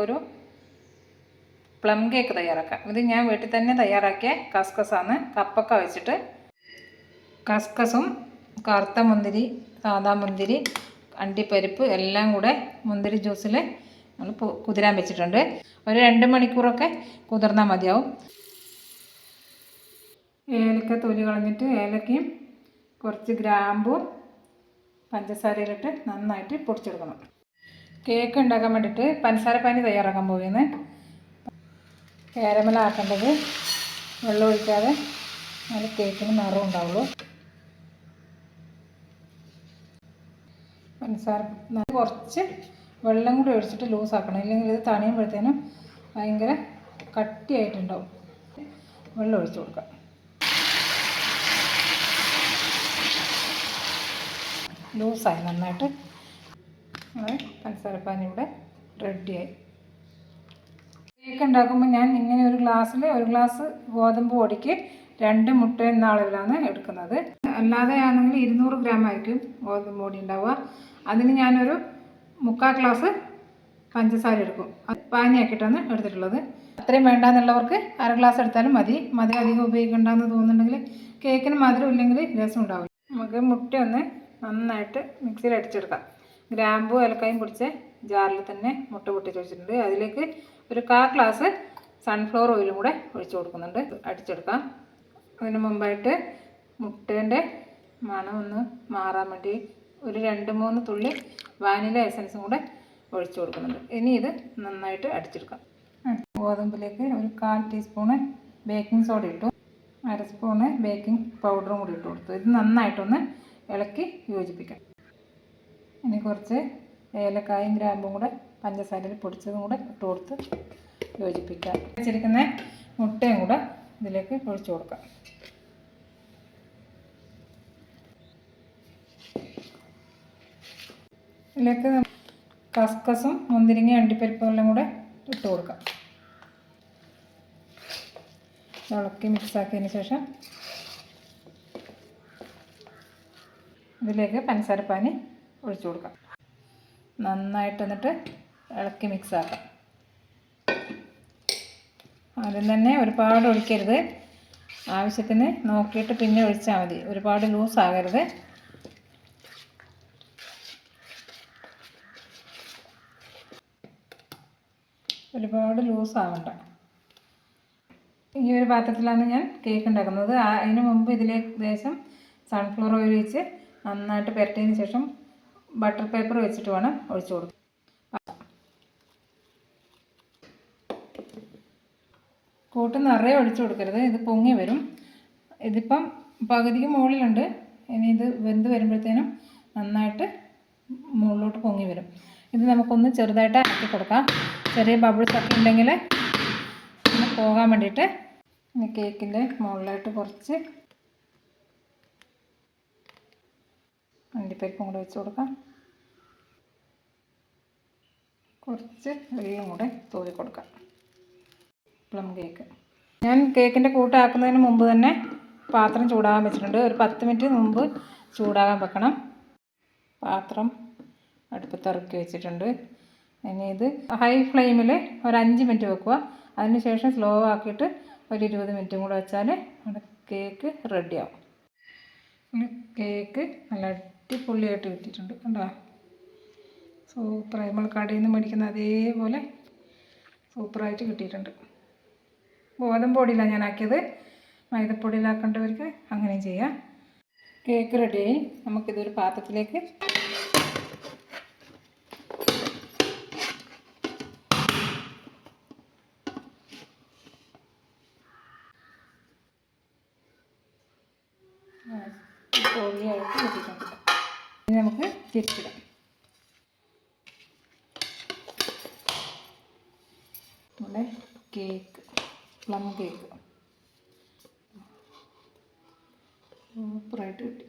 നമുക്കൊരു plum cake തയ്യാറാക്കാം. ഇത് ഞാൻ വീട്ടിൽ തന്നെ തയ്യാറാക്കിയ കസ്കസാണ്. കപ്പൊക്കെ വെച്ചിട്ട് കസ്കസും കറുത്ത മുന്തിരി സാദാ മുന്തിരി അണ്ടിപ്പരിപ്പ് എല്ലാം കൂടെ മുന്തിരി ജ്യൂസിൽ നമ്മൾ കുതിരാൻ വെച്ചിട്ടുണ്ട്. ഒരു രണ്ട് മണിക്കൂറൊക്കെ കുതിർന്നാൽ മതിയാവും. ഏലക്ക തൊലി കളഞ്ഞിട്ട് ഏലക്കയും കുറച്ച് ഗ്രാമ്പും പഞ്ചസാരയിലിട്ട് നന്നായിട്ട് പൊടിച്ചെടുക്കണം. കേക്ക് ഉണ്ടാക്കാൻ വേണ്ടിയിട്ട് പഞ്ചസാര പാനി തയ്യാറാക്കാൻ പോവുകയാണ്. കാരമലാക്കേണ്ടത് വെള്ളം ഒഴിക്കാതെ നല്ല കേക്കിന് നിറം ഉണ്ടാവുള്ളൂ. പഞ്ചസാര നല്ല കുറച്ച് വെള്ളം കൂടി ഒഴിച്ചിട്ട് ലൂസാക്കണം ഇല്ലെങ്കിൽ ഇത് തണിയുമ്പോഴത്തേനും ഭയങ്കര കട്ടിയായിട്ടുണ്ടാവും. വെള്ളം ഒഴിച്ച് കൊടുക്കാം. ലൂസായി നന്നായിട്ട് നമ്മുടെ പഞ്ചസാരപ്പാനി ഇവിടെ റെഡിയായി. കേക്ക് ഉണ്ടാക്കുമ്പോൾ ഞാൻ ഇങ്ങനെ ഒരു ഗ്ലാസ്സിൽ ഒരു ഗ്ലാസ് ഗോതമ്പ് പൊടിക്ക് രണ്ട് മുട്ട എന്ന അളവിലാണ് എടുക്കുന്നത്. അല്ലാതെ ആണെങ്കിൽ ഇരുന്നൂറ് ഗ്രാം ആയിരിക്കും ഗോതമ്പ് പൊടി ഉണ്ടാവുക. അതിന് ഞാനൊരു മുക്കാൽ ഗ്ലാസ് പഞ്ചസാര എടുക്കും. അത് പാനിയാക്കിയിട്ടാണ് എടുത്തിട്ടുള്ളത്. അത്രയും വേണ്ടാന്നുള്ളവർക്ക് അര ഗ്ലാസ് എടുത്താലും മതി. മധുരം അധികം ഉപയോഗിക്കണ്ടെന്ന് തോന്നുന്നുണ്ടെങ്കിൽ കേക്കിന് മധുരം ഇല്ലെങ്കിൽ രസം ഉണ്ടാവില്ല. നമുക്ക് മുട്ട ഒന്ന് നന്നായിട്ട് മിക്സിയിൽ അടിച്ചെടുക്കാം. ഗ്രാമ്പു ഏലക്കായും പൊടിച്ച ജാറിൽ തന്നെ മുട്ട പൊട്ടി വെച്ചിട്ടുണ്ട്. അതിലേക്ക് ഒരു കാ ഗ്ലാസ് സൺഫ്ലവർ ഓയിലും കൂടെ ഒഴിച്ചു കൊടുക്കുന്നുണ്ട്. അടിച്ചെടുക്കാം. അതിന് മുമ്പായിട്ട് മുട്ടേന്റെ മണം ഒന്ന് മാറാൻ വേണ്ടി ഒരു രണ്ട് മൂന്ന് തുള്ളി വാനില എസൻസും കൂടെ ഒഴിച്ചു കൊടുക്കുന്നുണ്ട്. ഇനി ഇത് നന്നായിട്ട് അടിച്ചെടുക്കാം. ഗോതമ്പിലേക്ക് ഒരു കാൽ ടീസ്പൂണ് ബേക്കിംഗ് സോഡ ഇട്ടു. അര സ്പൂണ് ബേക്കിംഗ് പൗഡറും കൂടി ഇട്ട് കൊടുത്തു. ഇത് നന്നായിട്ടൊന്ന് ഇളക്കി യോജിപ്പിക്കാം. ഇനി കുറച്ച് ഏലക്കായും ഗ്രാമ്പും കൂടെ പഞ്ചസാരയിൽ പൊടിച്ചതും കൂടെ ഇട്ട് കൊടുത്ത് യോജിപ്പിക്കാം. വെച്ചിരിക്കുന്ന മുട്ടയും കൂടെ ഇതിലേക്ക് ഒഴിച്ചു കൊടുക്കാം. ഇതിലേക്ക് കസ്കസും മുന്തിരിങ്ങ അണ്ടിപ്പരിപ്പും എല്ലാം കൂടെ ഇട്ട് കൊടുക്കാം. ഇളക്കി മിക്സാക്കിയതിന് ശേഷം ഇതിലേക്ക് പഞ്ചസാരപ്പാനി ഒഴിച്ചു കൊടുക്കാം. നന്നായിട്ട് എന്നിട്ട് ഇളക്കി മിക്സ് ആക്കാം. ആദ്യം തന്നെ ഒരുപാട് ഒഴിക്കരുത്. ആവശ്യത്തിന് നോക്കിയിട്ട് പിന്നെ ഒഴിച്ചാൽ മതി. ഒരുപാട് ലൂസ് ആകരുത്. ഒരുപാട് ലൂസ് ആവണ്ട. ഈ ഒരു പാത്രത്തിലാണ് ഞാൻ കേക്ക് ഉണ്ടാക്കുന്നത്. അതിന് മുമ്പ് ഇതിലേക്ക് ദേശം സൺഫ്ലവർ ഓയിൽ വെച്ച് നന്നായിട്ട് പുരട്ടിയതിന് ശേഷം ബട്ടർ പേപ്പർ വെച്ചിട്ട് വേണം ഒഴിച്ചു കൊടുക്കാൻ. കൂട്ട് നിറയെ ഒഴിച്ചു കൊടുക്കരുത്. ഇത് പൊങ്ങി വരും. ഇതിപ്പം പകുതിക്ക് മുകളിലുണ്ട്. ഇനി ഇത് വെന്ത് വരുമ്പോഴത്തേനും നന്നായിട്ട് മുകളിലോട്ട് പൊങ്ങി വരും. ഇത് നമുക്കൊന്ന് ചെറുതായിട്ട് ആക്കി കൊടുക്കാം. ചെറിയ ബബിൾസ് ഒക്കെ ഉണ്ടെങ്കിൽ ഒന്ന് പോകാൻ വേണ്ടിയിട്ട് കേക്കിന്റെ മുകളിലായിട്ട് കുറച്ച് അണ്ടിപ്പരിപ്പും കൂടെ വെച്ച് കൊടുക്കാം. കുറച്ച് ഉള്ളിയും കൂടെ തൂവി കൊടുക്കാം. Plum cake. ഞാൻ കേക്കിന്റെ കൂട്ടാക്കുന്നതിന് മുമ്പ് തന്നെ പാത്രം ചൂടാകാൻ വെച്ചിട്ടുണ്ട്. ഒരു പത്ത് മിനിറ്റ് മുമ്പ് ചൂടാകാൻ വെക്കണം. പാത്രം അടുപ്പത്ത് ഇറക്കി വെച്ചിട്ടുണ്ട്. ഇനി ഇത് ഹൈ ഫ്ലെയിമിൽ ഒരു അഞ്ച് മിനിറ്റ് വെക്കുക. അതിന് ശേഷം സ്ലോ ആക്കിയിട്ട് ഒരു ഇരുപത് മിനിറ്റും കൂടെ വെച്ചാൽ കേക്ക് റെഡിയാവും കേക്ക് നല്ല അടിപൊളിയായിട്ട് കിട്ടിയിട്ടുണ്ട്. കണ്ടോ? സൂപ്പറായി. നമ്മൾ കടയിൽ നിന്ന് മേടിക്കുന്ന അതേപോലെ സൂപ്പറായിട്ട് കിട്ടിയിട്ടുണ്ട്. ഗോതമ്പ് പൊടിയിലാണ് ഞാൻ ആക്കിയത് മൈദപ്പൊടിയിലാക്കേണ്ടവർക്ക് അങ്ങനെയും ചെയ്യാം. കേക്ക് റെഡിയായി നമുക്കിതൊരു പാത്രത്തിലേക്ക് പൊളിയായിട്ട് കിട്ടിയിട്ടുണ്ട് ഇനി നമുക്ക് തിരിച്ചിടാം നമ്മുടെ കേക്ക് പ്ലം കേക്ക്. സൂപ്പറായിട്ട് കിട്ടി.